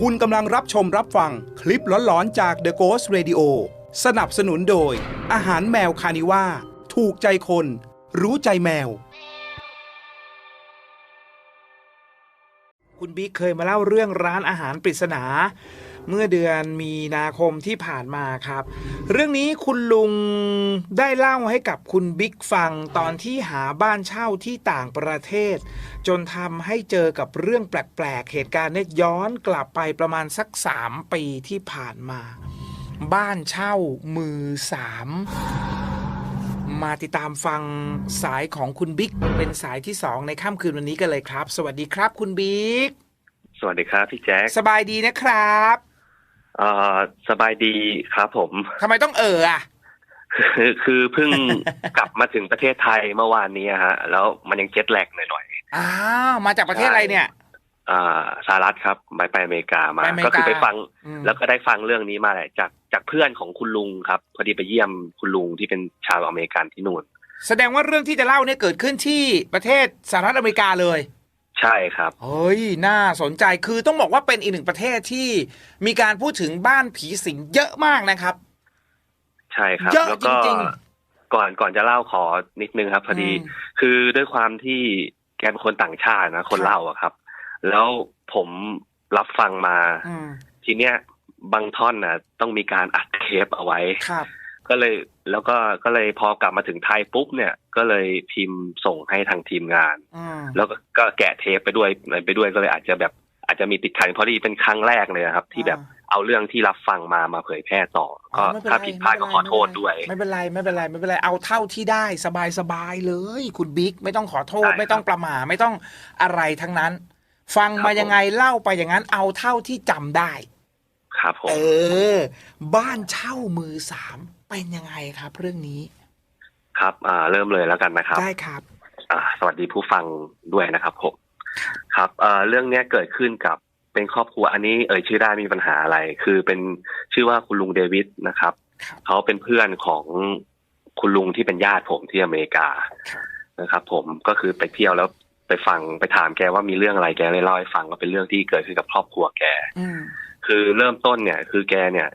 คุณกำลังรับชมรับฟังคลิปหลอนๆจาก The Ghost Radio สนับสนุนโดย อาหารแมวคานิว่า ถูกใจคน รู้ใจแมว คุณบิ๊กเคยมาเล่าเรื่องร้านอาหารปริศนา เมื่อเดือนมีนาคมที่ผ่านมาครับ เรื่องนี้คุณลุงได้เล่าให้กับคุณบิ๊กฟังตอนที่หาบ้านเช่าที่ต่างประเทศ จนทำให้เจอกับเรื่องแปลกๆ เหตุการณ์เนี่ยย้อนกลับไปประมาณสักสามปีที่ผ่านมา บ้านเช่ามือสามมาติดตามฟังสายของคุณบิ๊กเป็นสายที่สองในค่ำคืนวันนี้กันเลยครับ สวัสดีครับคุณบิ๊กสวัสดีครับพี่แจ๊คสบายดีนะครับ เอ่อสบายดีครับผม ทำไมต้องเอออะ คือคือเพิ่งกลับมาถึงประเทศไทยเมื่อวานนี้ฮะ แล้วมันยังเจ็ตแลกหน่อยอ้าว มาจากประเทศอะไรเนี่ย ๆอ่าสหรัฐครับไปไปอเมริกามา ไปอเมริกา ก็คือไปฟัง อืมแล้วก็ได้ฟังเรื่องนี้มาแหละจากจากเพื่อนของคุณลุงครับ พอดีไปเยี่ยมคุณลุงที่เป็นชาวอเมริกันที่นู่น แสดงว่าเรื่องที่จะเล่าเนี่ยเกิดขึ้นที่ประเทศสหรัฐอเมริกาเลย ใช่ครับ เฮ้ย น่าสนใจคือต้องบอกว่าเป็นอีกหนึ่งประเทศที่มีการพูดถึงบ้านผีสิงเยอะมากนะครับ ใช่ครับ เยอะแล้วก็จริง ก่อนก่อนจะเล่าขอนิดนึงครับ พอดีมคือด้วยความที่แกเป็นคนต่างชาตินะคนครับ เล่าอะครับ แล้วผมรับฟังมา อืมทีเนี้ยบางท่อนน่ะ ต้องมีการอัดเทปเอาไว้ ครับ ก็เลยแล้วก็ก็เลยพอกลับมาถึงไทยปุ๊บเนี่ย ก็เลยพิมพ์ส่งให้ทางทีมงานอืมแล้วก็ก็แกะเทปไปด้วยอะไรไปด้วยก็เลยอาจจะแบบอาจจะมีติดขัดเพราะดีเป็นครั้งแรกเลยนะครับ ที่แบบเอาเรื่องที่รับฟังมามาเผยแพร่ต่ออ๋ก็อไม่เป็นไรถ้าผิดพลาดก็ขอโทษด้วย ไม่เป็นไรไม่เป็นไรไม่เป็นไรเอาเท่าที่ได้สบายสบายๆเลย คุณบิ๊กไม่ต้องขอโทษได้ครับไม่ต้องประหมาไม่ต้องอะไรทั้งนั้น ฟังครับมายังไงเล่าไปอย่างนั้นเอาเท่าที่จำได้ ครับผมเออ บ้านเช่ามือสาม เป็นยังไงครับ เรื่องนี้ ครับอ่าเริ่มเลยแล้วกันนะครับได้ครับอ่าสวัสดีผู้ฟังด้วยนะครับผมครับเอ่อเรื่องเนี้ยเกิดขึ้นกับเป็นครอบครัวอันนี้เอ่ยชื่อได้ไม่มีปัญหาอะไร คือเป็นชื่อว่าคุณลุงเดวิดนะครับครับเขาเป็นเพื่อนของคุณลุงที่เป็นญาติผมที่อเมริกาครับนะครับ ผมก็คือไปเที่ยวแล้วไปฟังไปถามแกว่ามีเรื่องอะไรแกเลยเล่าให้ฟังว่าเป็นเรื่องที่เกิดขึ้นกับครอบครัวแกอืมคือเริ่มต้นเนี่ย คือแกเนี่ย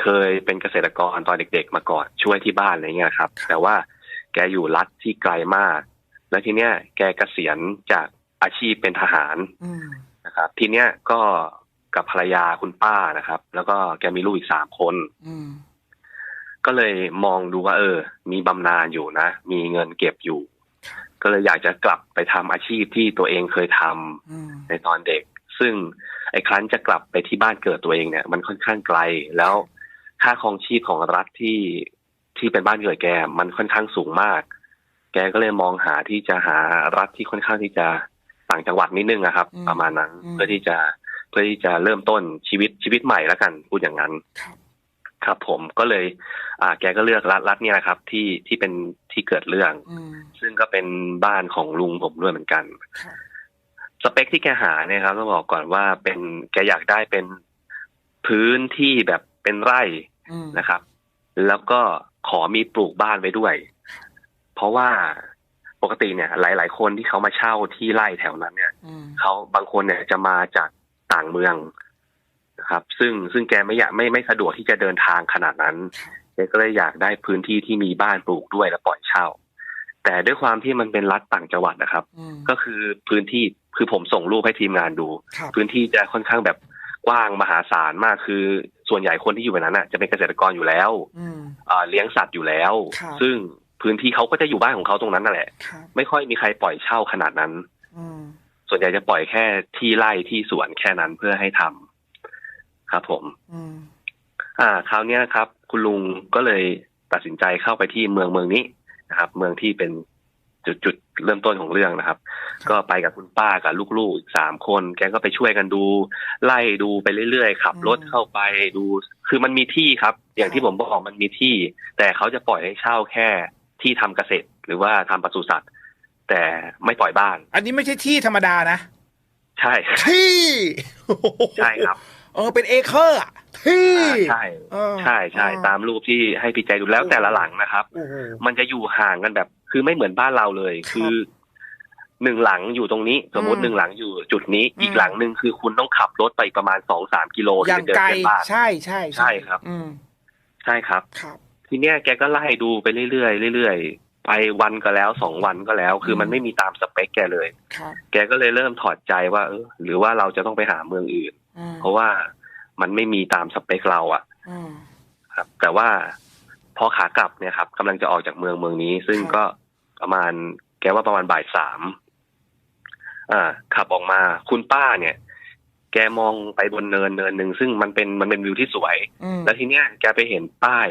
เคยเป็นเกษตรกรตอนเด็ก ๆ มาก่อนช่วยที่บ้านอะไรเงี้ยครับ แต่ว่าแกอยู่รัฐที่ไกลมาก แล้วทีเนี้ยแกเกษียณจากอาชีพเป็นทหารอืมนะครับ ทีเนี้ยก็กับภรรยาคุณป้านะครับ แล้วก็แกมีลูกอีกสามคนอืมก็เลยมองดูว่า เออ มีบำนาญอยู่นะ มีเงินเก็บอยู่ ก็เลยอยากจะกลับไปทำอาชีพที่ตัวเองเคยทำอืมในตอนเด็ก ซึ่งไอ้ครั้นจะกลับไปที่บ้านเกิดตัวเองเนี่ย มันค่อนข้างไกล แล้ว ค่าครองชีพของรัฐที่ที่เป็นบ้านเกิดแกมันค่อนข้างสูงมาก แกก็เลยมองหาที่จะหารัฐที่ค่อนข้างที่จะต่างจังหวัดนิดนึงนะครับอืมประมาณนั้นอืมเพื่อที่จะเพื่อที่จะเริ่มต้นชีวิตชีวิตใหม่แล้วกันพูดอย่างนั้นครับครับผมก็เลย อ่า แกก็เลือกรัฐรัฐเนี่ยนะครับ ที่ที่เป็นที่เกิดเรื่องอืมซึ่งก็เป็นบ้านของลุงผมด้วยเหมือนกันครับสเปคที่แกหาเนี่ยครับต้องบอกก่อนว่าเป็นแกอยากได้เป็นพื้นที่แบบเป็นไร่อืม นะครับ แล้วก็ขอมีปลูกบ้านไว้ด้วย เพราะว่าปกติเนี่ย หลาย ๆ คนที่เขามาเช่าที่ไร่แถวนั้นเนี่ยอืมเขาบางคนเนี่ยจะมาจากต่างเมืองนะครับ ซึ่งซึ่งแกไม่อยากไม่ไม่สะดวกที่จะเดินทางขนาดนั้นครับแกก็เลยอยากได้พื้นที่ที่มีบ้านปลูกด้วยแล้วปล่อยเช่า แต่ด้วยความที่มันเป็นรัฐต่างจังหวัดนะครับอืมก็คือพื้นที่คือผมส่งรูปให้ทีมงานดูครับพื้นที่จะค่อนข้างแบบ กว้างมหาศาลมากคือ ส่วนใหญ่คนที่อยู่ในนั้นน่ะจะเป็นเกษตรกรอยู่แล้วอืมอ่าเลี้ยงสัตว์อยู่แล้วครับซึ่งพื้นที่เขาก็จะอยู่บ้านของเขาตรงนั้นนั่นแหละครับไม่ค่อยมีใครปล่อยเช่าขนาดนั้นอืมส่วนใหญ่จะปล่อยแค่ที่ไร่ที่สวนแค่นั้นเพื่อให้ทำครับ ผมอืมอ่า คราวเนี้ยครับ คุณลุงก็เลยตัดสินใจเข้าไปที่เมืองเมืองนี้นะครับ เมืองที่เป็นจุดจุด เริ่มต้นของเรื่องนะครับ ก็ไปกับคุณป้ากับลูกๆอีกสามคน แกก็ไปช่วยกันดู ไล่ดูไปเรื่อยๆขับรถเข้าไปดู คือมันมีที่ครับ อย่างที่ผมบอกมันมีที่ แต่เขาจะปล่อยให้เช่าแค่ที่ทำเกษตร หรือว่าทำปศุสัตว์ แต่ไม่ปล่อยบ้าน อันนี้ไม่ใช่ที่ธรรมดานะ ใช่ที่ใช่ครับเออเป็นเอเคอร์อะที่อ่าใช่เออใช่ใช่เออตามรูปที่ให้พี่ใจดูแล้วแต่ละหลังนะครับโอ้โหมันจะอยู่ห่างกันแบบ คือไม่เหมือนบ้านเราเลยครับคือหนึ่งหลังอยู่ตรงนี้ สมมติอืมหนึ่งหลังอยู่จุดนี้อืมอีกหลังหนึ่งคือคุณต้องขับรถไปประมาณสองสามกิโลอถึย่างจะเดินไกลเพื่อนบ้านใช่ใช่ใช่ครับอืมใช่ครับครับ ทีเนี้ยแกก็ไล่ดูไปเรื่อยๆเรื่อยๆไปวันก็แล้วสองวันก็แล้ว คือมันอืมไม่มีตามสเปคแกเลยครับแกก็เลยเริ่มถอดใจว่าเออหรือว่าเราจะต้องไปหาเมืองอื่นอืมเพราะว่ามันไม่มีตามสเปคเราอะอืมครับ แต่ว่าพอขากลับเนี่ยครับกำลังจะออกจากเมืองเมืองนี้ ซึ่งครับก็ ประมาณ แกว่าประมาณบ่ายสามอ่า ขับออกมาคุณป้าเนี่ย แกมองไปบนเนินเนินหนึ่งซึ่งมันเป็นมันเป็นวิวที่สวยอืมแล้วทีเนี้ยแกไปเห็นป้าย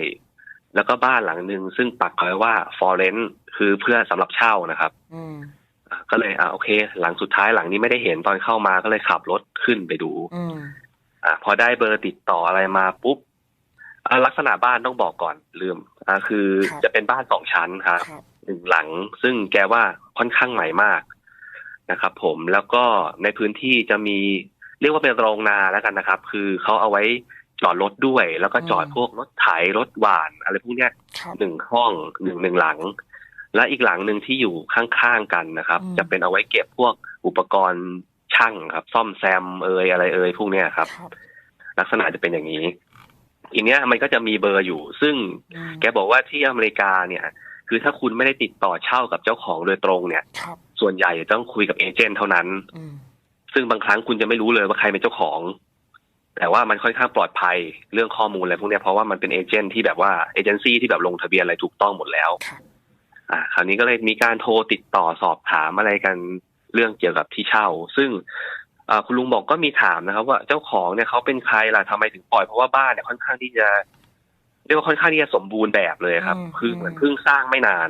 แล้วก็บ้านหลังหนึ่งซึ่งปักเอาไว้ว่า for rent คือเพื่อสำหรับเช่านะครับอืมอะก็เลยอ่าโอเค หลังสุดท้ายหลังนี้ไม่ได้เห็นตอนเข้ามาก็เลยขับรถขึ้นไปดูอืมอะพอได้เบอร์ติดต่ออะไรมาปุ๊บอะลักษณะบ้านต้องบอกก่อนลืมอะคือครับจะเป็นบ้านสองชั้นครับครับ หนึ่งหลัง ซึ่งแกว่าค่อนข้างใหม่มากนะครับผมแล้วก็ในพื้นที่จะมีเรียกว่าเป็นโรงนาแล้วกันนะครับ คือเขาเอาไว้จอดรถด้วย แล้วก็จอดพวกรถไถรถหวาน อะไรพวกเนี้ยครับหนึ่งห้องหนึ่งหนึ่งหลัง และอีกหลังหนึ่งที่อยู่ข้างๆกันนะครับอืมจะเป็นเอาไว้เก็บพวกอุปกรณ์ช่างครับ ซ่อมแซมเอยอะไรเอยพวกเนี้ยครับครับ ลักษณะจะเป็นอย่างนี้ทีเนี้ยมันก็จะมีเบอร์อยู่ ซึ่งอืมแกบอกว่าที่อเมริกาเนี่ย คือถ้าคุณไม่ได้ติดต่อเช่ากับเจ้าของโดยตรงเนี่ยครับส่วนใหญ่จะต้องคุยกับเอเจนต์เท่านั้นอืมซึ่งบางครั้งคุณจะไม่รู้เลยว่าใครเป็นเจ้าของ แต่ว่ามันค่อนข้างปลอดภัยเรื่องข้อมูลอะไรพวกเนี้ยเพราะว่ามันเป็นเอเจนต์ที่แบบว่าเอเจนซี่ที่แบบลงทะเบียนอะไรถูกต้องหมดแล้วครับอ่าคราวนี้ก็เลยมีการโทรติดต่อสอบถามอะไรกันเรื่องเกี่ยวกับที่เช่า ซึ่งอ่าคุณลุงบอกก็มีถามนะครับ ว่าเจ้าของเนี่ยเขาเป็นใครล่ะทำไมถึงปล่อยเพราะว่าบ้านเนี่ยค่อนข้างที่จะ เรียกว่าค่อนข้างที่จะสมบูรณ์แบบเลยครับอืมคือเหมือนเพิ่งสร้างไม่นาน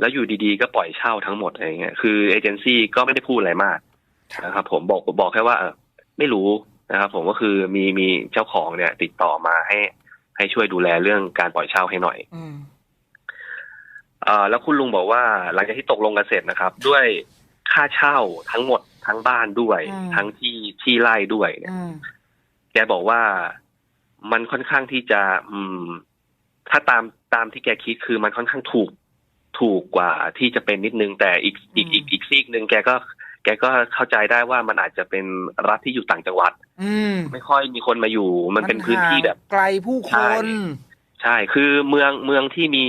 แล้วอยู่ดีๆ ก็ปล่อยเช่าทั้งหมดอะไรเงี้ยคือเอเจนซี่ก็ไม่ได้พูดอะไรมากนะครับ ผมบอกบอกแค่ว่าเออไม่รู้นะครับ ผมก็คือมีมีเจ้าของเนี่ย ติดต่อมาให้ ให้ช่วยดูแลเรื่องการปล่อยเช่าให้หน่อยอืมเอ่อแล้วคุณลุงบอกว่า หลังจากที่ตกลงกันเสร็จนะครับ ด้วยค่าเช่าทั้งหมดทั้งบ้านด้วยอืมทั้งที่ที่ไร่ด้วยเนี่ยอืมแกบอกว่า มันค่อนข้างที่จะ อืม ถ้าตามตามที่แกคิดคือมันค่อนข้างถูกถูกกว่าที่จะเป็นนิดนึง แต่อีกอีกอีกอีกซีกหนึ่งแกก็ แกก็เข้าใจได้ว่ามันอาจจะเป็นรัฐที่อยู่ต่างจังหวัด อืมไม่ค่อยมีคนมาอยู่ มันเป็นพื้นที่แบบ ไกลผู้คใช่น ใช่ คือเมืองเมืองที่มี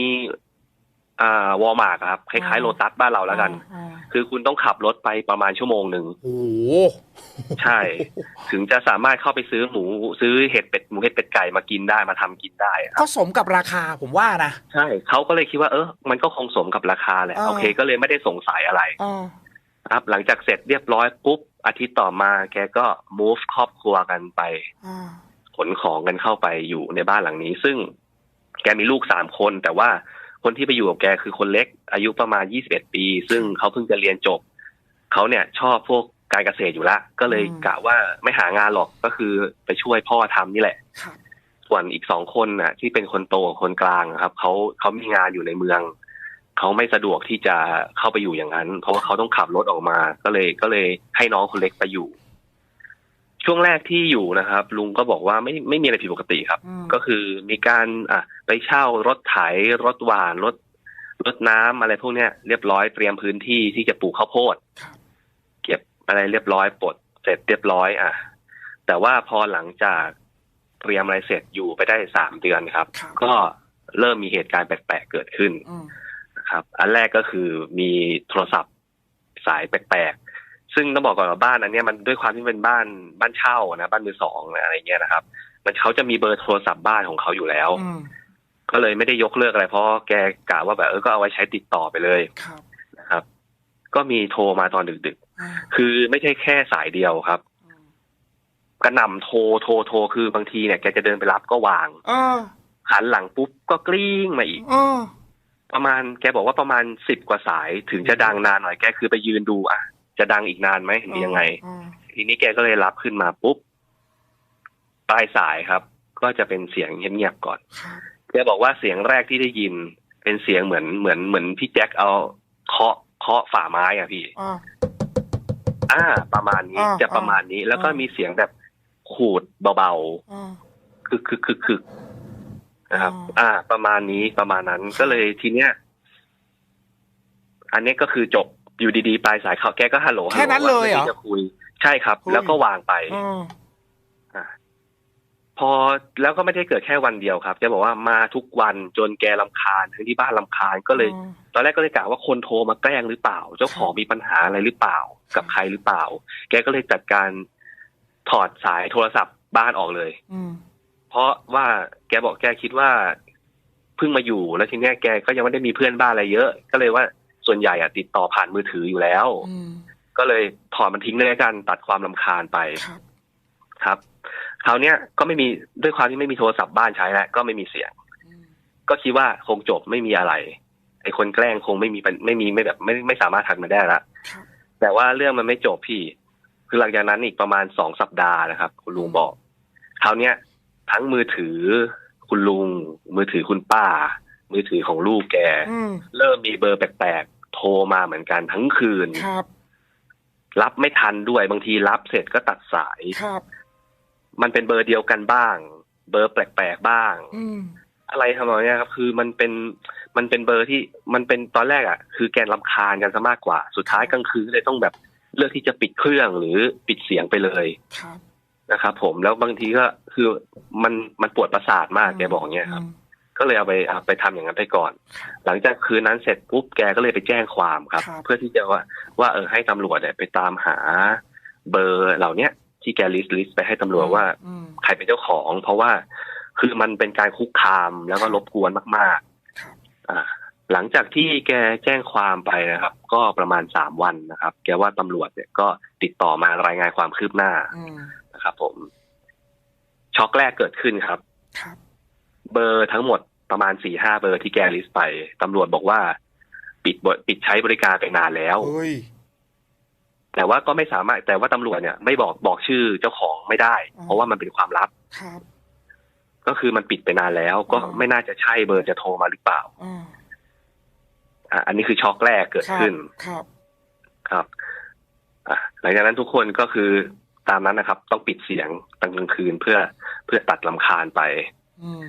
อ่าวอลมาร์ครับคล้ายอ่าๆโลตัสบ้านเราแล้วกันอ่าคือคุณต้องขับรถไปประมาณชั่วโมงหนึ่งโอ้โหใช่ ถึงจะสามารถเข้าไปซื้อหมูซื้อเห็ดเป็ดหมูเห็ดเป็ดไก่มากินได้มาทำกินได้คก็รับสมกับราคาผมว่านะใช่เขาก็เลยคิดว่าเออมันก็คงสมกับราคาแหละอ่าโอเค ก็เลยไม่ได้สงสัยอะไรอ๋อครับหลังจากเสร็จเรียบร้อยปุ๊บอาทิตย์ต่อมาแกก็ move ครอบครัวกันไปอ่าขนของกันเข้าไปอยู่ในบ้านหลังนี้ ซึ่งแกมีลูกสามคนแต่ว่า คนที่ไปอยู่กับแกคือคนเล็ก อายุประมาณยี่สิบเอ็ดปี ซึ่งเขาเพิ่งจะเรียนจบเขาเนี่ยชอบพวกการเกษตรอยู่ละ ก็เลยกะว่าไม่หางานหรอกก็คือไปช่วยพ่อทำนี่แหละครับส่วนอีกสองคนน่ะ ที่เป็นคนโตกับคนกลางอะครับเขาเขามีงานอยู่ในเมืองเขาไม่สะดวกที่จะเข้าไปอยู่อย่างนั้น เพราะว่าเขาต้องขับรถออกมา ก็เลยก็เลยให้น้องคนเล็กไปอยู่ ช่วงแรกที่อยู่นะครับ ลุงก็บอกว่าไม่ไม่มีอะไรผิดปกติครับ อืม ก็คือมีการอะไปเช่ารถไถรถหวานรถรถน้ำอะไรพวกเนี้ยเรียบร้อยเตรียมพื้นที่ที่จะปลูกข้าวโพดครับ เก็บอะไรเรียบร้อยปลดเสร็จเรียบร้อย อะ แต่ว่าพอหลังจากเตรียมอะไรเสร็จอยู่ไปได้สามเดือนครับ ครับ ก็เริ่มมีเหตุการณ์แปลกๆเกิดขึ้น อืม นะครับอันแรกก็คือมีโทรศัพท์สายแปลกๆ ซึ่งต้องบอกก่อนว่าบ้านอันเนี้ยมันด้วยความที่เป็นบ้านบ้านเช่านะบ้านมือสองอะไรเงี้ยนะครับ มันเขาจะมีเบอร์โทรศัพท์บ้านของเขาอยู่แล้วอืมก็เลยไม่ได้ยกเลิกอะไรเพราะแกกะว่าแบบเออก็เอาไว้ใช้ติดต่อไปเลยครับนะครับ ก็มีโทรมาตอนดึกอ่าๆคือไม่ใช่แค่สายเดียวครับอืมกระหน่ำโทรโทรโทรคือบางทีเนี่ยแกจะเดินไปรับก็วางเออหันหลังปุ๊บก็กลิ้งมาอีกเออประมาณแกบอกว่าประมาณสิบกว่าสายถึงจะดังนานหน่อยแกคือไปยืนดูอะ จะดังอีกนานไหมหรือยังไงอืมทีนี้แกก็เลยรับขึ้นมาปุ๊บปลายสายครับ ก็จะเป็นเสียงเงียบๆก่อนครับแกบอกว่าเสียงแรกที่ได้ยิน เป็นเสียงเหมือนเหมือนเหมือนพี่แจ็คเอาเคาะเคาะฝ่าไม้อะพี่อ่าอ่าประมาณนี้อ่าจะประมาณนี้ แล้วก็อ่ามีมีเสียงแบบขูดเบาอ่าๆคึกคึกคึกคึกนะครับอ่าอ่า ประมาณนี้ประมาณนั้นก็เลยทีเนี้ย อันนี้ก็คือจบ อยู่ดีๆ ปลายสายเขาแกก็ฮัลโหลแค่นั้นเลยเหรอพื่ที่จะคุย ใช่ครับเฮ้ยแล้วก็วางไปอ๋ออะพอแล้วก็ไม่ได้เกิดแค่วันเดียวครับแกบอกว่ามาทุกวันจนแกลำคาญทั้งที่บ้านลำคาญก็เลยอ๋อตอนแรกก็เลยกะว่าคนโทรมาแกล้งหรือเปล่า เจ้าของมีปัญหาอะไรหรือเปล่า กับใครหรือเปล่า แกก็เลยจัดการถอดสายโทรศัพท์บ้านออกเลยอืมเพราะว่าแกบอกแกคิดว่าเพิ่งมาอยู่แล้วทีเนี้ยแกก็ยังไม่ได้มีเพื่อนบ้านอะไรเยอะ ก็เลยว่า ส่วนใหญ่อะติดต่อผ่านมือถืออยู่แล้วอืมก็เลยถอดมันทิ้งเลยละกันตัดความลำคาญไปครับครับคราวเนี้ยก็ไม่มีด้วยความที่ไม่มีโทรศัพท์บ้านใช้แล้วก็ไม่มีเสียงอืมก็คิดว่าคงจบไม่มีอะไร ไอ้คนแกล้งคงไม่มีปัญไม่มีไม่แบบไม่ไม่สามารถทักมาได้ละครับแต่ว่าเรื่องมันไม่จบพี่ คือหลังจากนั้นอีกประมาณสองสัปดาห์นะครับ คุณลุงบอกคราวเนี้ยทั้งมือถือคุณลุง มือถือคุณป้า มือถือของลูกแกอืมเริ่มมีเบอร์แปลกๆ โทรมาเหมือนกันทั้งคืนครับ รับไม่ทันด้วยบางทีรับเสร็จก็ตัดสายครับ มันเป็นเบอร์เดียวกันบ้าง เบอร์แปลกๆบ้างอืมอะไรทำนองเนี้ยครับคือมันเป็นมันเป็นเบอร์ที่มันเป็นตอนแรกอะ คือแกนลำคาญกันซะมากกว่า สุดท้ายกลางคืนเลยต้องแบบเลือกที่จะปิดเครื่องหรือปิดเสียงไปเลยครับนะครับผมแล้วบางทีก็คือมันมันปวดประสาทมากแกบอกเนี้ยครับม ก็เลยเอาไปเอาไปทำอย่างนั้นไปก่อน หลังจากคืนนั้นเสร็จปุ๊บแกก็เลยไปแจ้งความครับครับเพื่อที่จะว่าว่าเออให้ตำรวจเนี่ยไปตามหาเบอร์เหล่าเนี้ยที่แกลิสต์ลิสต์ไปให้ตำรวจว่าอืมใครเป็นเจ้าของ เพราะว่าคือมันเป็นการคุกคามแล้วก็รบกวนมากครับๆอ่าหลังจากที่แกแจ้งความไปนะครับ ก็ประมาณสามวันนะครับ แกว่าตำรวจเนี่ยก็ติดต่อมารายงานความคืบหน้าอืมนะครับ ผม ช็อกแรกเกิดขึ้นครับครับ เบอร์ทั้งหมดประมาณสี่ห้าเบอร์ที่แกลิสต์ไปตำรวจบอกว่า ปิดบปิดใช้บริการไปนานแล้วเฮ้ยแต่ว่าก็ไม่สามารถแต่ว่าตำรวจเนี่ยไม่บอกบอกชื่อเจ้าของไม่ได้อ๋อเพราะว่ามันเป็นความลับครับก็คือมันปิดไปนานแล้ว ก็อ๋อไม่น่าจะใช่เบอร์จะโทรมาหรือเปล่าอ่าอะอันนี้คือช็อกแรกเกิดขึ้นครับ ครับอะหลังจากนั้นทุกคนก็คือตามนั้นนะครับ ต้องปิดเสียงตอนกลางคืนเพื่อเพื่อตัดลำคาญไปอืม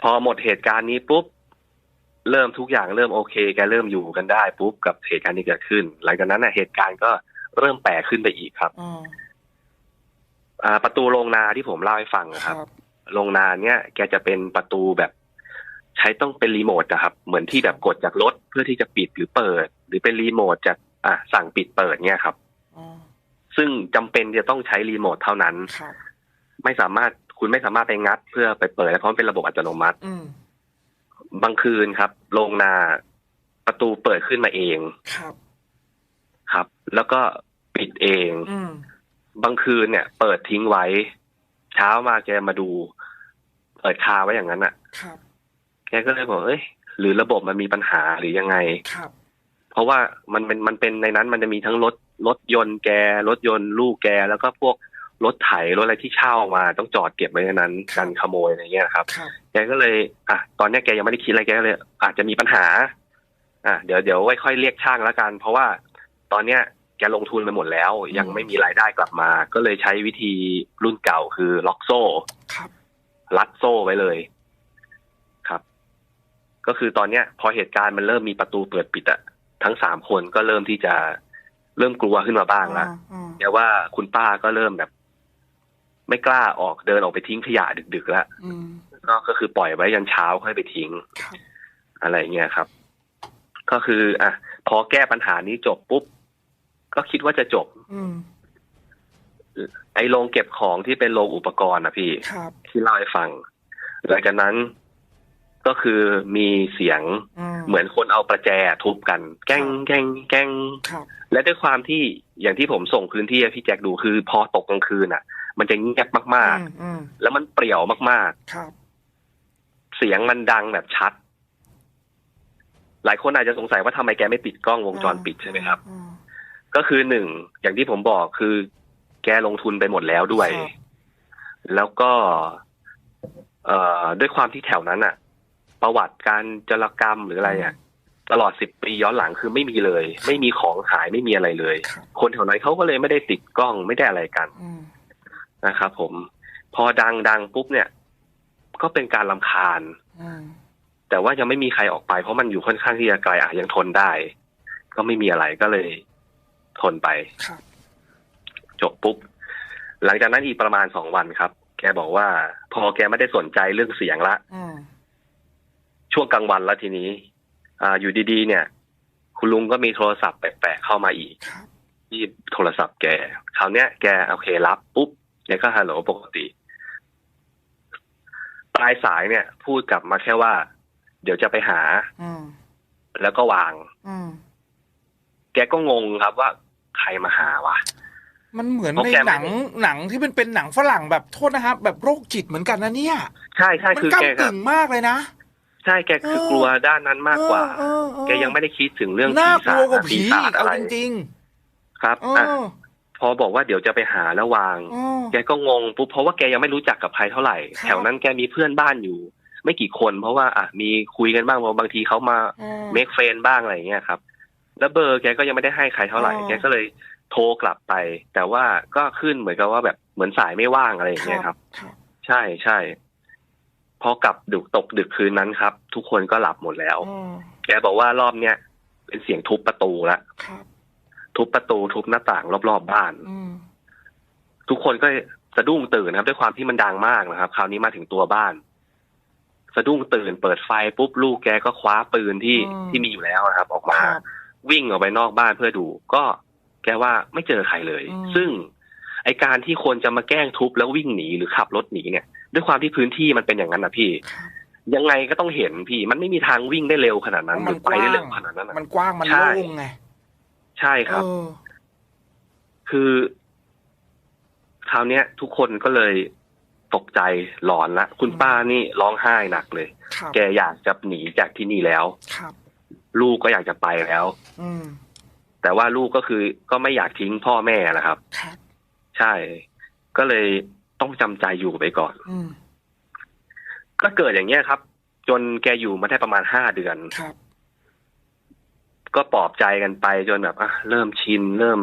พอหมดเหตุการณ์นี้ปุ๊บเริ่มทุกอย่างเริ่มโอเคแกเริ่มอยู่กันได้ปุ๊บกับเหตุการณ์ที่เกิดขึ้น หลังจากนั้นนะเหตุการณ์ก็เริ่มแปลกขึ้นไปอีกครับอ่าอ่าประตูโรงนาที่ผมเล่าให้ฟังนะคครัรับบโรงนาเนี่ยแกจะเป็นประตูแบบใช้ต้องเป็นรีโมทอะครับ เหมือนที่แบบกดจากรถเพื่อที่จะปิดหรือเปิด หรือเป็นรีโมทจากอะสั่งปิดเปิดเนี่ยครับอ่าซึ่งจำเป็นจะต้องใช้รีโมทเท่านั้นครับไม่สามารถ คุณไม่สามารถไปงัดเพื่อไปเปิดเพราะมันเป็นระบบอัตโนมัติอืมบางคืนครับโรงนาประตูเปิดขึ้นมาเองครับ ครับ แล้วก็ปิดเองอืมบางคืนเนี่ย เปิดทิ้งไว้ เช้ามาแกมาดู เปิดคาไว้อย่างนั้นอะ ครับ แกก็เลยบอกเอ้ยหรือระบบมันมีปัญหาหรือยังไงครับ เพราะว่ามันเป็นมันเป็นในนั้นมันจะมีทั้งรถรถยนต์แกรถยนต์ลูกแกแล้วก็พวก รถไถรถอะไรที่เช่ามาต้องจอดเก็บไว้ในนั้นกันขโมยอะไรเงี้ยครับครับแกก็เลย อะตอนเนี้ยแกยังไม่ได้คิดอะไรแกก็เลย อาจจะมีปัญหา อะเดี๋ยวเดี๋ยวไว้ค่อยเรียกช่างแล้วกัน เพราะว่าตอนเนี้ยแกลงทุนไปหมดแล้ว ยังไม่มีรายได้กลับมา ก็เลยใช้วิธีรุ่นเก่าคือล็อกโซ่ครับรัดโซ่ไว้เลยครับ ก็คือตอนเนี้ย พอเหตุการณ์มันเริ่มมีประตูเปิดปิดอะทั้งสามคนก็เริ่มที่จะเริ่มกลัวขึ้นมาบ้างละอ่าแต่ว่าคุณป้าก็เริ่มแบบ ไม่กล้าออกเดินออกไปทิ้งขยะดึกๆแล้วอืมก็ก็คือปล่อยไว้ยันเช้าค่อยไปทิ้งครับอะไรเงี้ยครับ ก็คืออะพอแก้ปัญหานี้จบปุ๊บ ก็คิดว่าจะจบอืมไอ้โรงเก็บของที่เป็นโรงอุปกรณ์นะพี่ครับที่เล่าให้ฟังหลังจากนั้นก็คือมีเสียงอืมเหมือนคนเอาประแจทุบกัน แกล้งแกล้งแกล้งครับและด้วยความที่อย่างที่ผมส่งพื้นที่ให้พี่แจ็คดูคือพอตกกลางคืนอะ มันจะเงียบมากอืมอืมๆแล้วมันเปรี่ยวมากครับๆเสียงมันดังแบบชัด หลายคนอาจจะสงสัยว่าทำไมแกไม่ติดกล้องวงจรปิดใช่ไหมครับอืมก็คือหนึ่งอย่างที่ผมบอกคือ แกลงทุนไปหมดแล้วด้วยครับแล้วก็เอ่อด้วยความที่แถวนั้นอะประวัติการจรกรรมหรืออะไรอะตลอดสิบปีย้อนหลังคือไม่มีเลย ไม่มีของหายไม่มีอะไรเลยครับคนแถวนั้นเขาก็เลยไม่ได้ติดกล้องไม่ได้อะไรกันอืม นะครับผม พอดังดังปุ๊บเนี่ย ก็เป็นการลำคาญอืมแต่ว่ายังไม่มีใครออกไป เพราะมันอยู่ค่อนข้างที่จะไกลอะยังทนได้ ก็ไม่มีอะไรก็เลย ทนไปครับจบปุ๊บ หลังจากนั้นอีกประมาณสองวันครับ แกบอกว่า พอแกไม่ได้สนใจเรื่องเสียงละอืมช่วงกลางวันแล้วทีนี้ อ่า อยู่ดีๆ เนี่ย คุณลุงก็มีโทรศัพท์แปลกๆเข้ามาอีกครับที่โทรศัพท์แกคราวเนี้ยแกโอเครับปุ๊บ แกก็ฮัลโหลปกติ ปลายสายเนี่ย พูดกลับมาแค่ว่า เดี๋ยวจะไปหาอืมแล้วก็วางอืมแกก็งงครับว่าใครมาหาวะมันเหมือนเพราะในแกไม่หนังหนังที่เป็นเป็นหนังฝรั่งแบบโทษนะครับ แบบโรคจิตเหมือนกันนะเนี่ย ใช่ใช่มันคือแกกำกึ่งมากเลยนะใช่แกคือเออกลัวด้านนั้นมากกว่าเออเออแกยังไม่ได้คิดถึงเรื่องน่าผีกสาลัวจกว่าผีปีศาอีจกเอาอะไรจริงครับๆเออะอ พอบอกว่าเดี๋ยวจะไปหาแล้ววางเออแกก็งงปุ๊บเพราะว่าแกยังไม่รู้จักกับใครเท่าไหร่ครับแถวนั้นแกมีเพื่อนบ้านอยู่ ไม่กี่คน เพราะว่าอะมีคุยกันบ้างเพราะบางทีเขามาเออเมคเฟนบ้างอะไรอย่างเงี้ยครับ แล้วเบอร์แกก็ยังไม่ได้ให้ใครเท่าไหร่อ๋อแกก็เลยโทรกลับไป แต่ว่าก็ขึ้นเหมือนกับว่าแบบเหมือนสายไม่ว่างอะไรอย่างเงี้ยครับครับใช่ใช่พอกลับดึกตกดึกคืนนั้นครับ ทุกคนก็หลับหมดแล้วเออแกบอกว่ารอบเนี้ยเป็นเสียงทุบประตูละครับ ทุบประตูทุบหน้าต่างรอบๆบ้านอืมทุกคนก็สะดุ้งตื่นนะครับ ด้วยความที่มันดังมากนะครับ คราวนี้มาถึงตัวบ้าน สะดุ้งตื่นเปิดไฟปุ๊บลูกแกก็คว้าปืนที่อืมที่มีอยู่แล้วนะครับ ออกคมารับวิ่งออกไปนอกบ้านเพื่อดู ก็แกว่าไม่เจอใครเลยอืมซึ่งไอการที่คนจะมาแกล้งทุบแล้ววิ่งหนีหรือขับรถหนีเนี่ย ด้วยความที่พื้นที่มันเป็นอย่างนั้นนะพี่ครับยังไงก็ต้องเห็นพี่ มันไม่มีทางวิ่งได้เร็วขนาดนั้นหมัรืนอไปได้เร็วกว้างขนาดนั้นนะมันกว้างมันใช่โล่งไง ใช่ครับเออคือคราวเนี้ยทุกคนก็เลยตกใจหลอนละคุณป้านี่ร้องไห้หนักเลยครับแกอยากจะหนีจากที่นี่แล้วครับลูกก็อยากจะไปแล้วอืมแต่ว่าลูกก็คือก็ไม่อยากทิ้งพ่อแม่นะครับครับใช่ ก็เลยต้องจำใจอยู่ไปก่อนอืมก็เกิดอย่างเงี้ยครับ จนแกอยู่มาได้ประมาณห้าเดือนครับ ก็ปลอบใจกันไปจนแบบอะเริ่มชินเริ่ม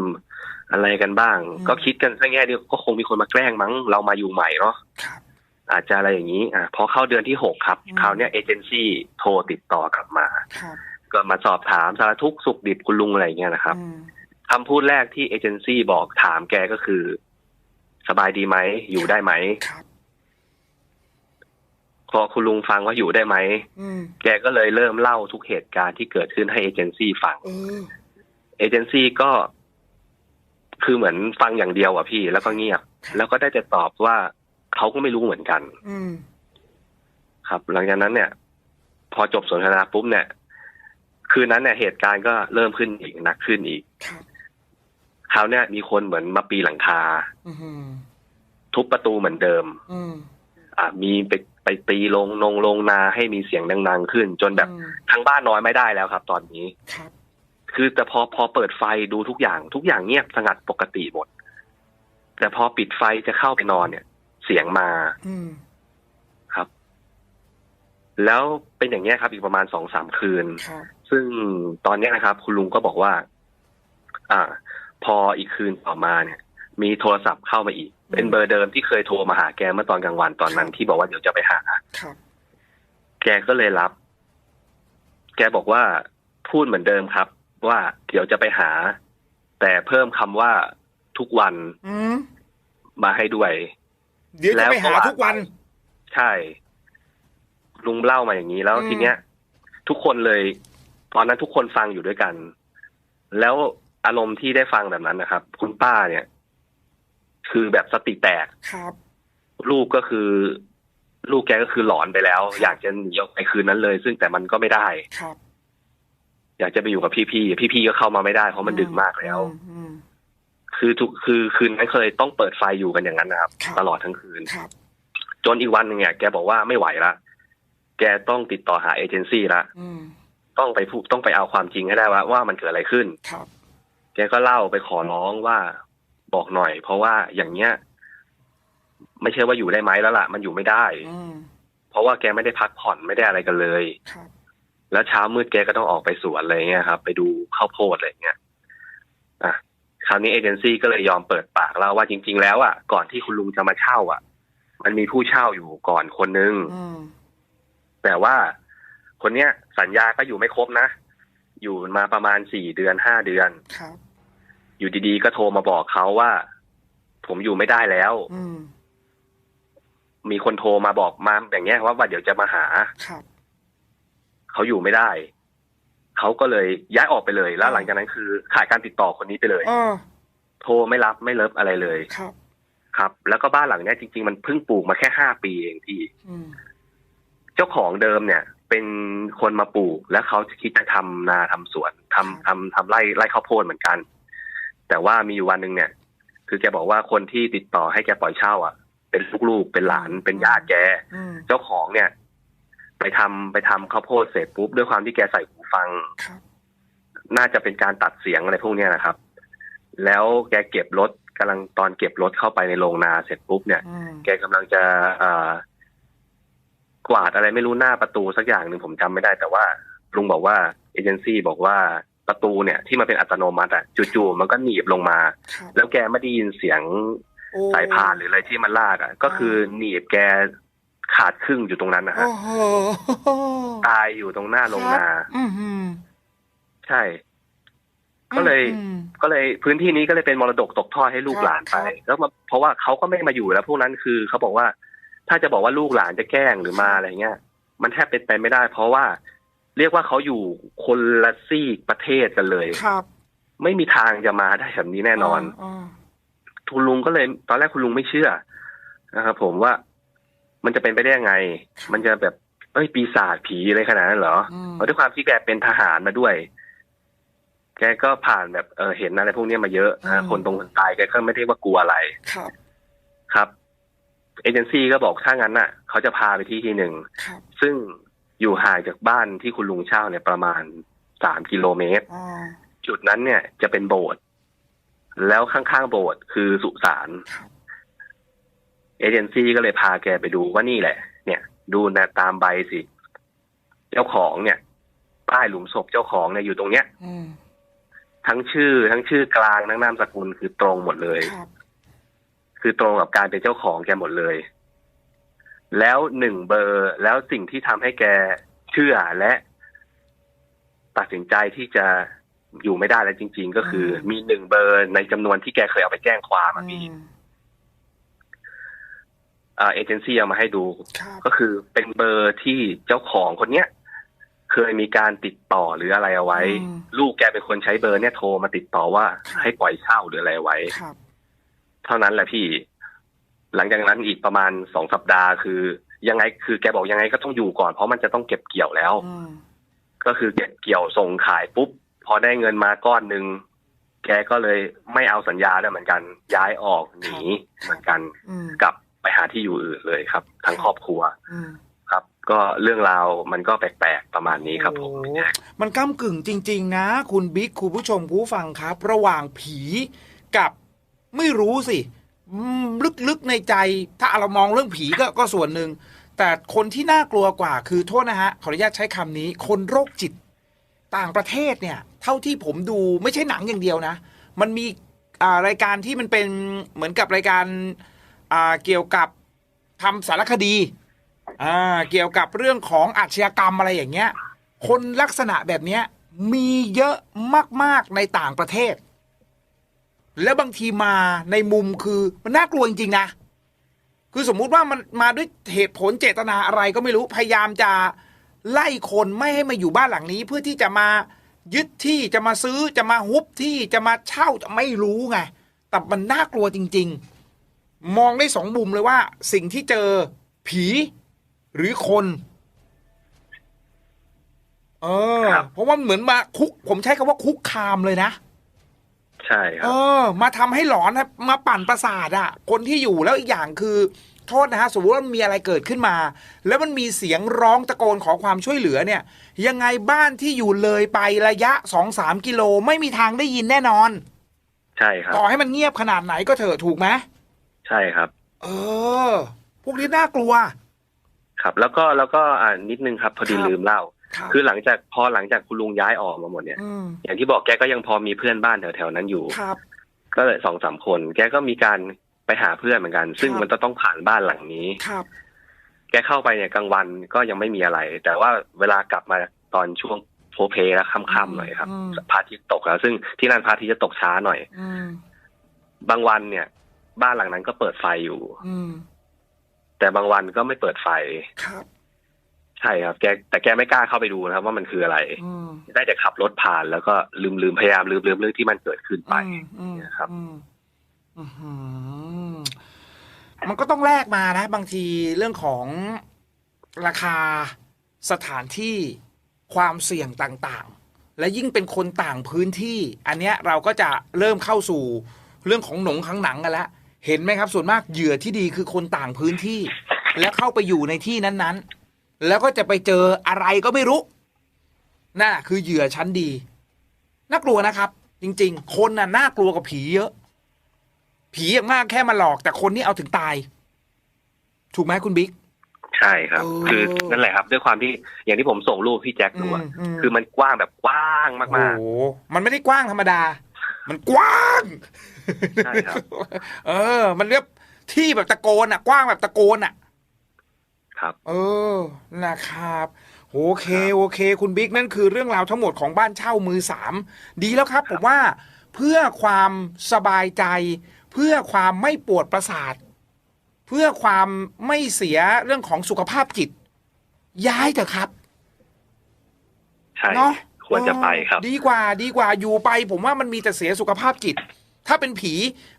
อะไรกันบ้างอืมก็คิดกันสักแง่เดียวก็คงมีคนมาแกล้งมั้ง เรามาอยู่ใหม่เนาะครับอาจจะอะไรอย่างนี้ อะพอเข้าเดือนที่หกครับอืมคราวเนี้ยเอเจนซี่โทรติดต่อกลับมาครับก็มาสอบถามสารทุกข์สุขดิบคุณลุงอะไรอย่างเงี้ยนะครับอืมคำพูดแรกที่เอเจนซี่บอกถามแกก็คือ สบายดีไหมอยู่ได้ไหมครับพ อคุณลุงฟังว่าอยู่ได้ไหมอืมแกก็เลยเริ่มเล่าทุกเหตุการณ์ที่เกิดขึ้นให้เอเจนซี่ฟังเออเอเจนซี่ก็ คือเหมือนฟังอย่างเดียวอะพี่ แล้วก็เงียบ แล้วก็ได้แต่ตอบว่าเขาก็ไม่รู้เหมือนกันอืมครับ หลังจากนั้นเนี่ย พอจบสนทนาปุ๊บเนี่ย คืนนั้นเนี่ยเหตุการณ์ก็เริ่มขึ้นอีกหนักขึ้นอีกครับคราวเนี้ยมีคนเหมือนมาปีนหลังคาอืมทุบประตูเหมือนเดิมอืมอ่ามีไป ไปตีลงนงลงนาให้มีเสียงดังๆขึ้น จนแบบอืมทั้งบ้านนอนไม่ได้แล้วครับ ตอนนี้ครับคือแต่พอพอเปิดไฟดูทุกอย่าง ทุกอย่างเงียบสงัดปกติหมด แต่พอปิดไฟจะเข้าไปนอนเนี่ย เสียงมาอืมครับ แล้วเป็นอย่างเงี้ยครับ อีกประมาณสองสามคืนครับซึ่งตอนเนี้ยนะครับ คุณลุงก็บอกว่า อ่า พออีกคืนต่อมาเนี่ย มีโทรศัพท์เข้ามาอีก เป็นเบอร์เดิมที่เคยโทรมาหาแกเมื่อตอนกลางวันตอนนั้นที่บอกว่าเดี๋ยวจะไปหาครับแกก็เลยรับ แกบอกว่าพูดเหมือนเดิมครับ ว่าเดี๋ยวจะไปหา แต่เพิ่มคำว่าทุกวันอืมมาให้ด้วย เดี๋ยวจะไปหาทุกวัน ใช่ ลุงเล่ามาอย่างนี้แล้วอืมทีเนี้ย ทุกคนเลย ตอนนั้นทุกคนฟังอยู่ด้วยกัน แล้วอารมณ์ที่ได้ฟังแบบนั้นนะครับ คุณป้าเนี่ย คือแบบสติแตกครับ ลูกก็คือ ลูกแกก็คือหลอนไปแล้วครับอยากจะหนีออกไปคืนนั้นเลย ซึ่งแต่มันก็ไม่ได้ครับ อยากจะไปอยู่กับพี่ๆพี่ๆก็เข้ามาไม่ได้ เพราะมันดึกมากแล้วอืมอืมคือทุกคือคืนนั้นเคยต้องเปิดไฟอยู่กันอย่างนั้นนะครับครับตลอดทั้งคืนครับจนอีกวันหนึงเนี่ยแกบอกว่าไม่ไหวละแกต้องติดต่อหาเอเจนซี่ละอืมต้องไปพูดต้องไปเอาความจริงให้ได้ว่าว่ามันเกิดอะไรขึ้นครับแกก็เล่าไปขอร้องว่า บอกหน่อย เพราะว่าอย่างเนี้ยไม่ใช่ว่าอยู่ได้ไหมแล้วล่ะ มันอยู่ไม่ได้อืมเพราะว่าแกไม่ได้พักผ่อนไม่ได้อะไรกันเลยครับแล้วเช้ามืดแกก็ต้องออกไปสวนอะไรเงี้ยครับ ไปดูข้าวโพดอะไรเงี้ยอะคราวนี้เอเจนซี่ก็เลยยอมเปิดปากเล่าว่าจริง ๆ แล้วอะก่อนที่คุณลุงจะมาเช่า อะ มันมีผู้เช่าอยู่ก่อนคนนึงอืมแต่ว่าคนเนี้ยสัญญาก็อยู่ไม่ครบนะ อยู่มาประมาณสี่เดือนห้าเดือนครับ อยู่ดีๆก็โทรมาบอกเขาว่า ผมอยู่ไม่ได้แล้วอืมมีคนโทรมาบอกมาอย่างเงี้ยว่าว่าเดี๋ยวจะมาหาครับเขาอยู่ไม่ได้เขาก็เลยย้ายออกไปเลย แล้วหลังจากนั้นคือขาดการติดต่อคนนี้ไปเลยเออโทรไม่รับไม่เลิฟอะไรเลยครับ ครับ แล้วก็บ้านหลังเนี้ยจริง ๆ มันเพิ่งปลูกมาแค่ห้าปีเองพี่อืมเจ้าของเดิมเนี่ย เป็นคนมาปลูก แล้วเขาคิดจะทำนาทำสวนทำทำทำไร่ไร่ข้าวโพดเหมือนกัน แต่ว่ามีอยู่วันหนึ่งเนี่ย คือแกบอกว่าคนที่ติดต่อให้แกปล่อยเช่า อะ เป็นลูกๆเป็นหลานเป็นญาติแกอืมเจ้าของเนี่ย ไปทำไปทำข้าวโพดเสร็จปุ๊บด้วยความที่แกใส่หูฟังครับน่าจะเป็นการตัดเสียงอะไรพวกเนี้ยนะครับ แล้วแกเก็บรถกำลังตอนเก็บรถเข้าไปในโรงนาเสร็จปุ๊บเนี่ยอืมแกกำลังจะเอ่อกวาดอะไรไม่รู้หน้าประตูสักอย่างหนึ่งผมจำไม่ได้แต่ว่าลุงบอกว่าเอเจนซี่บอกว่า ประตูเนี่ยที่มันเป็นอัตโนมัติอะจู่ๆมันก็หนีบลงมาครับแล้วแกไม่ได้ยินเสียงโอ้สายพานหรืออะไรที่มันลากอะก็คือหนีบแกขาดครึ่งอยู่ตรงนั้นนะฮะโอ้โหตายอยู่ตรงหน้าโรงนาอืมอืมใช่ ก็เลยอืมก็เลยพื้นที่นี้ก็เลยเป็นมรดกตกทอดให้ลูกหลานไปครับแล้วมาเพราะว่าเขาก็ไม่มาอยู่แล้ว พวกนั้นคือเขาบอกว่า ถ้าจะบอกว่าลูกหลานจะแกล้งหรือมาอะไรเงี้ย มันแทบเป็นไปไม่ได้ เพราะว่า เรียกว่าเขาอยู่คนละซีกประเทศกันเลยครับ ไม่มีทางจะมาได้แบบนี้แน่นอนาคุณลุงก็เลย ตอนแรกคุณลุงไม่เชื่อนะครับผมว่ามันจะเป็นไปได้ยังไง มันจะแบบเอ้ยปีศาจผีอะไรขนาดนั้นเหรออืมเพราะด้วยความที่แกเป็นทหารมาด้วย แกก็ผ่านแบบเออเห็นอะไรพวกเนี้ยมาเยอะนะคนตรงคนตายแกก็ไม่ได้ว่ากลัวอะไรครับครับเอเจนซี่ก็บอกถ้างั้นน่ะ เขาจะพาไปที่ที่หนึ่งครับซึ่ง อยู่ห่างจากบ้านที่คุณลุงเช่าเนี่ยประมาณสามกิโลเมตรอ่าจุดนั้นเนี่ยจะเป็นโบสถ์แล้วข้างๆโบสถ์คือสุสานครับเอเจนซี่ก็เลยพาแกไปดูว่านี่แหละ เนี่ย ดูนะตามใบสิ เจ้าของเนี่ยป้ายหลุมศพเจ้าของเนี่ยอยู่ตรงเนี้ยอืมทั้งชื่อ ทั้งชื่อกลางทั้งนามสกุลคือตรงหมดเลยครับคือตรงกับการเป็นเจ้าของแกหมดเลย แล้วหนึ่งเบอร์แล้วสิ่งที่ทำให้แกเชื่อและ ตัดสินใจที่จะอยู่ไม่ได้แล้วจริง ๆ ก็คือ มีหนึ่งเบอร์ในจำนวนที่แกเคยเอาไปแจ้งความอะพี่อืมเอ่อเอเจนซี่เอามาให้ดูครับก็คือเป็นเบอร์ที่เจ้าของคนเนี้ยเคยมีการติดต่อหรืออะไรเอาไว้อืมลูกแกเป็นคนใช้เบอร์เนี่ยโทรมาติดต่อว่าครับให้ปล่อยเช่าหรืออะไรไว้ครับเท่านั้นแหละพี่ หลังจากนั้นอีกประมาณสองสัปดาห์ คือ ยังไงคือแกบอกยังไงก็ต้องอยู่ก่อนเพราะมันจะต้องเก็บเกี่ยวแล้วอืมก็คือเก็บเกี่ยวส่งขายปุ๊บพอได้เงินมาก้อนหนึ่งแกก็เลยไม่เอาสัญญาด้วยเหมือนกัน ย้ายออกหนีเหมือนกันอืมกลับไปหาที่อยู่อื่นเลยครับ ทั้งครอบครัวอืมครับ ก็เรื่องราวมันก็แปลกๆประมาณนี้ครับผมโอ้มันก้ากึ่งจริง ๆ นะ คุณบิ๊กคุณผู้ชมคุณผู้ฟังครับ ระหว่างผีกับไม่รู้สิอืม ลึกๆในใจ ถ้าเรามองเรื่องผีก็ก็ส่วนหนึ่ง แต่คนที่น่ากลัวกว่า คือโทษนะฮะ ขออนุญาตใช้คำนี้ คนโรคจิตต่างประเทศเนี่ย เท่าที่ผมดูไม่ใช่หนังอย่างเดียวนะ มันมีรายการที่มันเป็นเหมือนกับรายการเกี่ยวกับทำสารคดีอ่าเกี่ยวกับเรื่องของอาชญากรรมอะไรอย่างเงี้ย คนลักษณะแบบเนี้ยมีเยอะมากๆในต่างประเทศ แล้วบางทีมาในมุมคือมันน่ากลัวจริงๆนะ คือสมมุติว่ามันมาด้วยเหตุผลเจตนาอะไรก็ไม่รู้พยายามจะไล่คนไม่ให้มาอยู่บ้านหลังนี้ เพื่อที่จะมายึดที่จะมาซื้อจะมาฮุบที่จะมาเช่าจะไม่รู้ไงแต่มันน่ากลัวจริง ๆ มองได้สองมุมเลยว่า สิ่งที่เจอผีหรือคน เออครับเพราะว่าเหมือนมาคุก ผมใช้คำว่าคุกคามเลยนะ ใช่คเอรับอมาทำให้หลอนนะมาปั่นประสาทอะคนที่อยู่แล้วอีกอย่างคือ โทษนะฮะสมมติว่ามีอะไรเกิดขึ้นมา แล้วมันมีเสียงร้องตะโกนขอความช่วยเหลือเนี่ย ยังไงบ้านที่อยู่เลยไประยะสองสามกิโลไม่มีทางได้ยินแน่นอน ใช่ครับต่อให้มันเงียบขนาดไหนก็เถอะถูกไหมใช่ครับ เออ พวกนี้น่ากลัว ครับ แล้วก็แล้วก็อ่านิดนึงครับ พอดีครับลืมเล่า ครับคือหลังจากพอหลังจากคุณลุงย้ายออกมาหมดเนี่ยอืมอย่างที่บอกแกก็ยังพอมีเพื่อนบ้านแถวๆนั้นอยู่ครับก็เลยสองสามคน แกก็มีการไปหาเพื่อนเหมือนกัน ซึ่งครับมันจะต้องผ่านบ้านหลังนี้ครับ แกเข้าไปเนี่ยกลางวันก็ยังไม่มีอะไร แต่ว่าเวลากลับมาตอนช่วงพเพแล้วค่ำๆหน่อยครับอืมพระอาทิตย์ตกแล้ว ซึ่งที่นั่นพระอาทิตย์จะตกช้าหน่อยอืมบางวันเนี่ย บ้านหลังนั้นก็เปิดไฟอยู่ อืมแต่บางวันก็ไม่เปิดไฟครับ ใช่ครับแกแต่แกไม่กล้าเข้าไปดูนะครับ ว่ามันคืออะไรอืมได้แต่ขับรถผ่านแล้วก็ลืมลืมพยายามลืมลืมเรื่องที่มันเกิดขึ้นไปอืมอืมนะครับอืมอื้อหือมันก็ต้องแลกมานะ บางทีเรื่องของราคาสถานที่ความเสี่ยงต่างๆ และยิ่งเป็นคนต่างพื้นที่ อันเนี้ยเราก็จะเริ่มเข้าสู่เรื่องของหนงขังหนังกันแล้วเห็นไหมครับ ส่วนมากเหยื่อที่ดีคือคนต่างพื้นที่ แล้วเข้าไปอยู่ในที่นั้นๆ แล้วก็จะไปเจออะไรก็ไม่รู้นั่นน่ะคือเหยื่อชั้นดีน่ากลัวนะครับ จริง ๆ คนน่ะน่ากลัวกับผีเยอะ ผีอย่างมากแค่มาหลอกแต่คนนี่เอาถึงตาย ถูกไหมคุณบิ๊กใช่ครับเออคือนั่นแหละครับ ด้วยความที่อย่างที่ผมส่งรูปพี่แจ็คดูอะอืมคือมันกว้างแบบกว้างโอ้มากโหมันไม่ได้กว้างธรรมดา มันกว้างใช่ครับ เออ มันเรียกที่แบบตะโกนอะกว้างแบบตะโกนอะๆ ครับ เออ นะครับ โอเค โอเค คุณบิ๊กนั่นคือเรื่องราวทั้งหมดของบ้านเช่ามือสาม ดีแล้วครับ ผมว่าเพื่อความสบายใจ เพื่อความไม่ปวดประสาท เพื่อความไม่เสียเรื่องของสุขภาพจิต ย้ายเถอะครับใช่เนาะควรจะไปครับเออดีกว่าดีกว่าอยู่ไป ผมว่ามันมีแต่เสียสุขภาพจิต ถ้าเป็นผี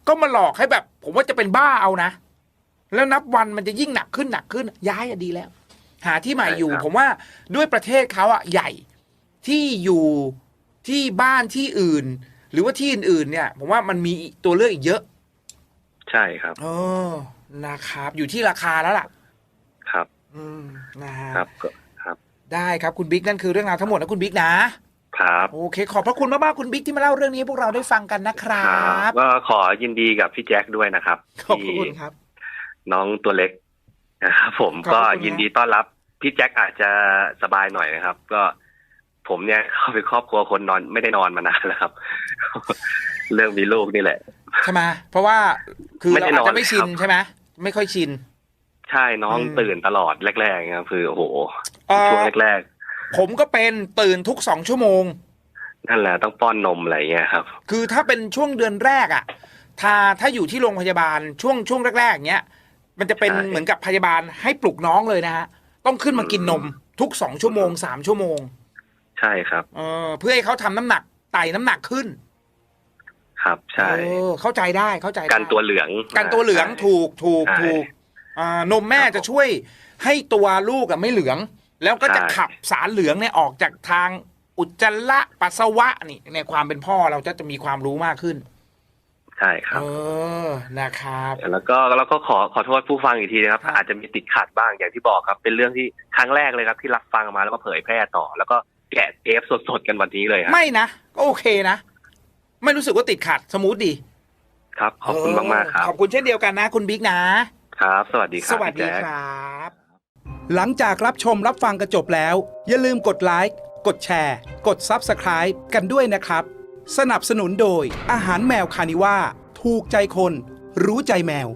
ก็มาหลอกให้แบบ ผมว่าจะเป็นบ้าเอานะ แล้วนับวันมันจะยิ่งหนักขึ้นหนักขึ้น ย้ายอะดีแล้ว หาที่ใหม่อยู่ใช่ครับผมว่าด้วยประเทศเขาอะใหญ่ที่อยู่ที่บ้านที่อื่น หรือว่าที่อื่นๆเนี่ย ผมว่ามันมีตัวเลือกอีกเยอะ ใช่ครับเออนะครับ อยู่ที่ราคาแล้วล่ะ ครับ อืมนะฮะครับก็ครับ ได้ครับคุณบิ๊กนั่นคือเรื่องราวทั้งหมดนะคุณบิ๊กนะครับโอเค ขอบพระคุณมากๆคุณบิ๊กที่มาเล่าเรื่องนี้ให้พวกเราได้ฟังกันนะครัครับบก็ขอยินดีกับพี่แจ็คด้วยนะครับขอบที่คุณครับ น้องตัวเล็กนะครับผมขอบคุณก็นะยินดีต้อนรับพี่แจ็คอาจจะสบายหน่อยนะครับ ก็ผมเนี่ยเข้าไปครอบครัวคนนอนไม่ได้นอนมานานแล้วครับ เรื่องมีลูกนี่แหละใช่ไหมเพราะว่าคือไม่เราได้อาจนอนจะไม่ชินครับใช่ไหมไม่ค่อยชิน ใช่น้องอืมตื่นตลอดแรกๆครับคือโอ้โหเอ่อช่วงแรกผมก็เป็นตื่นทุกสองชั่วโมงๆนั่นแหละต้องป้อนนมอะไรเงี้ยครับ คือถ้าเป็นช่วงเดือนแรกอะถ้าถ้าอยู่ที่โรงพยาบาลช่วงช่วงแรกๆอย่างเงี้ย มันจะเป็นใช่เหมือนกับพยาบาลให้ปลุกน้องเลยนะฮะต้องขึ้นมากินนมทุกสองชั่วโมงสามชั่วโมง ใช่ครับเออเพื่อให้เขาทำน้ำหนักไต่น้ำหนักขึ้น ครับใช่เออเข้าใจได้เข้าใจได้กันตัวเหลืองกันตัวเหลืองใช่ถูกถูกใช่ถูกอ่านมแม่ครับจะช่วยให้ตัวลูกอะไม่เหลือง แล้วก็จะใช่ขับสารเหลืองเนี่ยออกจากทางอุจจาระปัสสาวะนี่ในความเป็นพ่อเราจะจะมีความรู้มากขึ้น ใช่ครับเออนะครับแล้วก็แล้วก็ขอขอโทษผู้ฟังอีกทีนะครับครับ อาจจะมีติดขัดบ้างอย่างที่บอกครับ เป็นเรื่องที่ครั้งแรกเลยครับที่รับฟังมาแล้วก็เผยแพร่ต่อ แล้วก็แกะเทปสดๆกันวันนี้เลยครับไม่นะก็โอเคนะ ไม่รู้สึกว่าติดขัดสมูทดี ครับ ขอบคุณมากๆครับ ขอบคุณเช่นเดียวกันนะ คุณบิ๊กนะครับ สวัสดีครับสวัสดีพี่แจ๊ครับ หลังจากรับชมรับฟังกันจบแล้ว อย่าลืมกดไลค์กดแชร์ กด Subscribe กันด้วยนะครับ สนับสนุนโดยอาหารแมวคานิว่า ถูกใจคน รู้ใจแมว